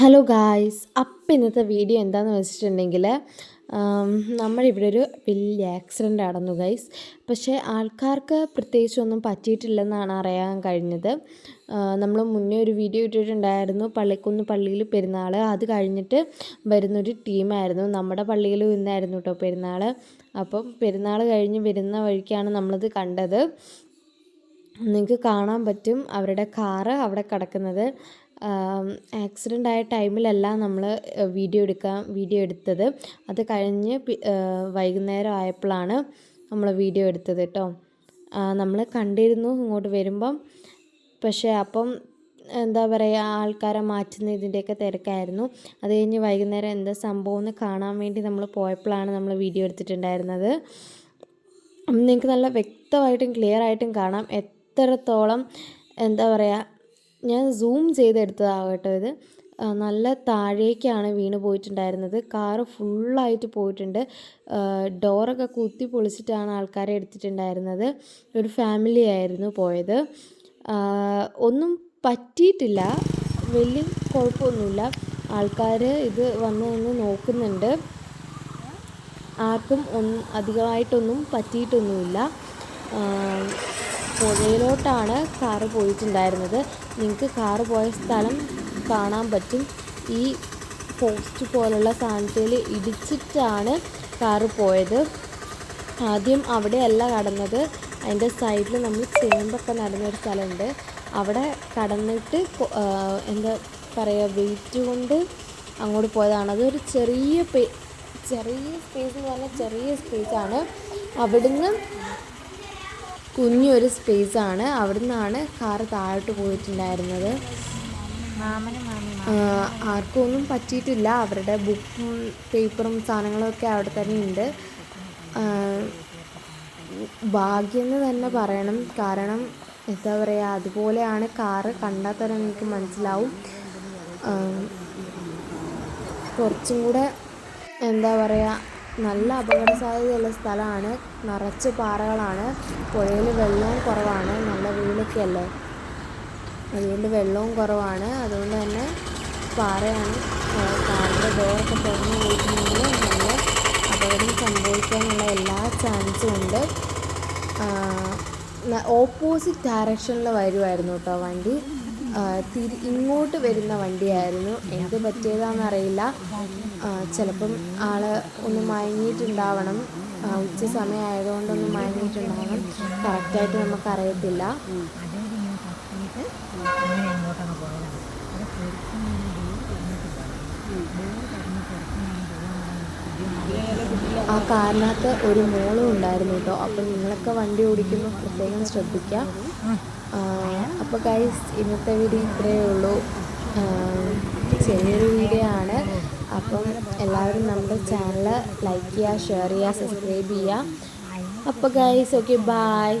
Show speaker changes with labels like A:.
A: Hello guys അപ്പം ഇന്നത്തെ video എന്താണെന്ന് വെച്ചിട്ടുണ്ടെങ്കിൽ നമ്മളിവിടെ ഒരു വലിയ ആക്സിഡന്റ് നടന്നു ഗൈസ് പക്ഷേ ആൾക്കാർക്ക് പ്രത്യേകിച്ചൊന്നും പറ്റിയിട്ടില്ലെന്നാണ് അറിയാൻ കഴിഞ്ഞത്. നമ്മൾ മുന്നേ ഒരു വീഡിയോ ഇട്ടിട്ടുണ്ടായിരുന്നു. പള്ളിക്കുന്ന് പള്ളിയിൽ പെരുന്നാൾ. അത് കഴിഞ്ഞിട്ട് വരുന്നൊരു ടീമായിരുന്നു. നമ്മുടെ പള്ളിയിൽ ഇന്നായിരുന്നു കേട്ടോ പെരുന്നാൾ. അപ്പം പെരുന്നാൾ കഴിഞ്ഞ് വരുന്ന വഴിക്കാണ് നമ്മളത് കണ്ടത്. നിങ്ങൾക്ക് കാണാൻ പറ്റും അവരുടെ കാറ് അവിടെ കിടക്കുന്നത്. ആക്സിഡന്റ് ആയ ടൈമിലല്ല നമ്മൾ വീഡിയോ എടുക്കാൻ വീഡിയോ എടുത്തത്. അത് കഴിഞ്ഞ് വൈകുന്നേരം ആയപ്പോഴാണ് നമ്മൾ വീഡിയോ എടുത്തത് കേട്ടോ നമ്മൾ കണ്ടിരുന്നു ഇങ്ങോട്ട് വരുമ്പം. പക്ഷേ അപ്പം എന്താ പറയുക ആൾക്കാരെ മാറ്റുന്ന ഇതിന്റെയൊക്കെ തിരക്കായിരുന്നു. അത് കഴിഞ്ഞ് വൈകുന്നേരം എന്താ സംഭവം എന്ന് കാണാൻ വേണ്ടി നമ്മൾ പോയപ്പോഴാണ് നമ്മൾ വീഡിയോ എടുത്തിട്ടുണ്ടായിരുന്നത്. നിങ്ങൾക്ക് നല്ല വ്യക്തമായിട്ടും ക്ലിയർ ആയിട്ടും കാണാം. എത്രത്തോളം എന്താ പറയുക ഞാൻ സൂം ചെയ്തെടുത്തതാകട്ടോ ഇത്. നല്ല താഴേക്കാണ് വീണ് പോയിട്ടുണ്ടായിരുന്നത്. കാറ് ഫുള്ളായിട്ട് പോയിട്ടുണ്ട്. ഡോറൊക്കെ കുത്തി പൊളിച്ചിട്ടാണ് ആൾക്കാരെ എടുത്തിട്ടുണ്ടായിരുന്നത്. ഒരു ഫാമിലി ആയിരുന്നു പോയത്. ഒന്നും പറ്റിയിട്ടില്ല. വലിയ കുഴപ്പമൊന്നുമില്ല. ആൾക്കാർ ഇത് വന്ന് നിന്ന് നോക്കുന്നുണ്ട്. ആർക്കും ഒന്നും അധികമായിട്ടൊന്നും പറ്റിയിട്ടൊന്നുമില്ല. പുഴയിലോട്ടാണ് കാറ് പോയിട്ടുണ്ടായിരുന്നത്. നിങ്ങൾക്ക് കാറ് പോയ സ്ഥലം കാണാൻ പറ്റും. ഈ പോസ്റ്റ് പോലുള്ള സാധനത്തിൽ ഇടിച്ചിട്ടാണ് കാറ് പോയത്. ആദ്യം അവിടെയല്ല കടന്നത്. അതിന്റെ സൈഡിൽ നമ്മൾ ചേമ്പൊക്കെ നടന്നൊരു സ്ഥലമുണ്ട്. അവിടെ കടന്നിട്ട് എന്താ പറയുക വെയിറ്റ് കൊണ്ട് അങ്ങോട്ട് പോയതാണ്. അതൊരു ചെറിയ ചെറിയ സ്പേസ് എന്ന് പറഞ്ഞാൽ ചെറിയ ആണ്. അവിടുന്ന് കുഞ്ഞൊരു സ്പേസാണ്. അവിടെ നിന്നാണ് കാറ് താഴോട്ട് പോയിട്ടുണ്ടായിരുന്നത്. ആർക്കും ഒന്നും പറ്റിയിട്ടില്ല. അവരുടെ ബുക്കും പേപ്പറും സാധനങ്ങളൊക്കെ അവിടെ തന്നെ ഉണ്ട്. ഭാഗ്യമെന്ന് തന്നെ പറയണം. കാരണം എന്താ പറയുക അതുപോലെയാണ് കാറ് കണ്ടാൽ തന്നെ നിങ്ങൾക്ക് മനസ്സിലാവും. കുറച്ചും കൂടെ എന്താ പറയുക നല്ല അപകട സാധ്യതയുള്ള സ്ഥലമാണ്. നിറച്ച് പാറകളാണ്. പുഴയിൽ വെള്ളവും കുറവാണ്. നല്ല വീടൊക്കെ അല്ലേ അതുകൊണ്ട് വെള്ളവും കുറവാണ്. അതുകൊണ്ട് തന്നെ പാറയാണ് പാറയുടെ ഡോറൊക്കെ തുറന്നു പോയിട്ടുണ്ടെങ്കിൽ നല്ല അപകടം സംഭവിക്കാനുള്ള എല്ലാ ചാൻസും ഉണ്ട്. ഓപ്പോസിറ്റ് ഡയറക്ഷനിൽ വരുമായിരുന്നു കേട്ടോ വണ്ടി. തിരി ഇങ്ങോട്ട് വരുന്ന വണ്ടിയായിരുന്നു. എന്ത് പറ്റിയതാണെന്നറിയില്ല ചിലപ്പം ആൾ ഒന്ന് മയങ്ങിയിട്ടുണ്ടാവണം. ഉച്ച സമയമായതുകൊണ്ടൊന്ന് മയങ്ങിയിട്ടുണ്ടാവണം. കറക്റ്റായിട്ട് നമുക്കറിയത്തില്ല. ആ കാറിനകത്ത് ഒരു മോളും ഉണ്ടായിരുന്നു കേട്ടോ. അപ്പം നിങ്ങളൊക്കെ വണ്ടി ഓടിക്കുമ്പോൾ പ്രത്യേകം ശ്രദ്ധിക്കുക അപ്പോൾ ഗൈസ് ഇന്നത്തെ വീഡിയോ ഇത്രയേ ഉള്ളൂ. ചെറിയൊരു വീഡിയോ ആണ്. അപ്പം എല്ലാവരും നമ്മുടെ ചാനൽ ലൈക്ക് ചെയ്യുക ഷെയർ ചെയ്യുക സബ്സ്ക്രൈബ് ചെയ്യുക. അപ്പോൾ ഗൈസ് ഓക്കെ ബായ്